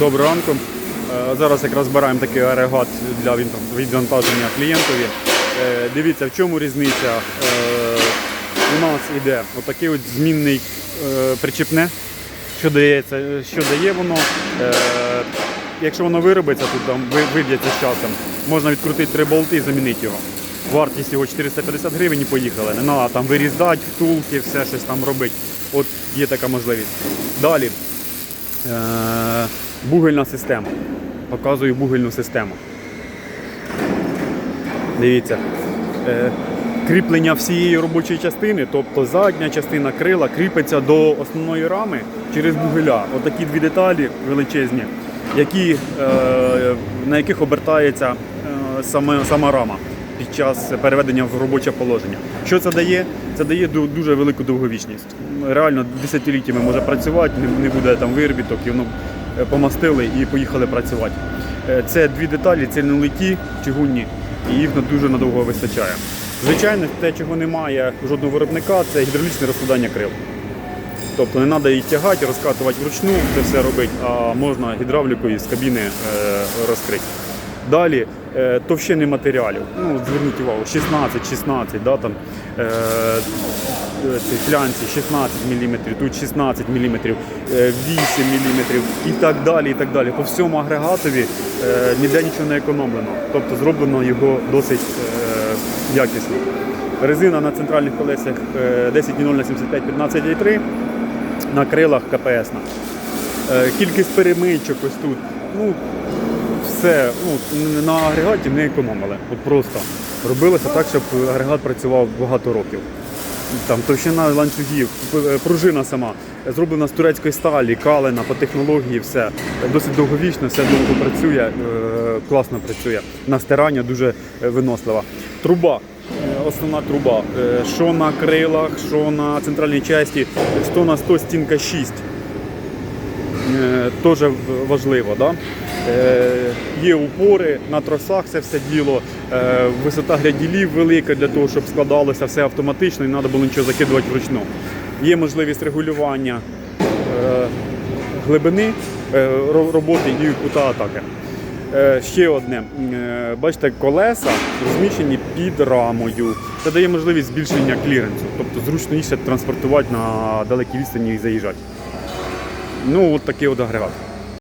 Доброго ранку. Е, Зараз якраз збираємо такий агрегат для відвантаження клієнтові. Е, Дивіться, в чому різниця. Е, У нас йде отакий от змінний причіпне, що дає, що дає воно. Якщо воно виробиться, тут там виб'ється з часом, можна відкрутити три болти і замінити його. Вартість його 450 гривень і поїхали. Не треба там вирізати, втулки, все щось там робити. От є така можливість. Далі. Е, бугельна система. Показую бугельну систему. Дивіться. Е, кріплення всієї робочої частини, тобто задня частина крила, кріпиться до основної рами через бугеля. Отакі дві деталі величезні, які, е, на яких обертається сама рама під час переведення в робоче положення. Що це дає? Це дає дуже велику довговічність. Реально десятиліттями може працювати, не- буде там виробіток, і воно е, помастили і поїхали працювати. Е, Це дві деталі, це не литі чугунні, і їх дуже надовго вистачає. Звичайно, те, чого немає жодного виробника, це гідравлічне розкладання крил. Тобто не треба їх тягати, розкатувати вручну, це все робити, а можна гідравлікою з кабіни е, розкрити. Далі товщини матеріалів. Ну, зверніть увагу, 16-16, да, там, е, е, флянці 16 мм, тут 16 мм, е, 8 мм і так далі. і так далі. По всьому агрегатові е, ніде нічого не економлено. Тобто зроблено його досить е, якісно. Резина на центральних колесах е, 10.0 на 75 15,3 на крилах КПС. Е, Кількість перемичок ось тут. Ну, все, ну, на агрегаті не економили. От просто робилося так, щоб агрегат працював багато років. Там товщина ланцюгів, е, пружина сама зроблена з турецької сталі, калена по технології, все досить довговічно, все довго працює, е, класно працює. На стирання дуже е, винослива. Труба. Основна труба, що на крилах, що на центральній часті, 100 на 100 стінка 6 е, теж важливо. Да? Е, є упори на тросах, це все діло. Е, висота гряділів велика для того, щоб складалося все автоматично і не треба було нічого закидувати вручну. Є можливість регулювання е, глибини роботи і кута атаки. Ще одне, бачите, колеса розміщені під рамою. Це дає можливість збільшення кліренсу, тобто зручніше транспортувати на далекі відстані і заїжджати. Ну, от такий от агрегат.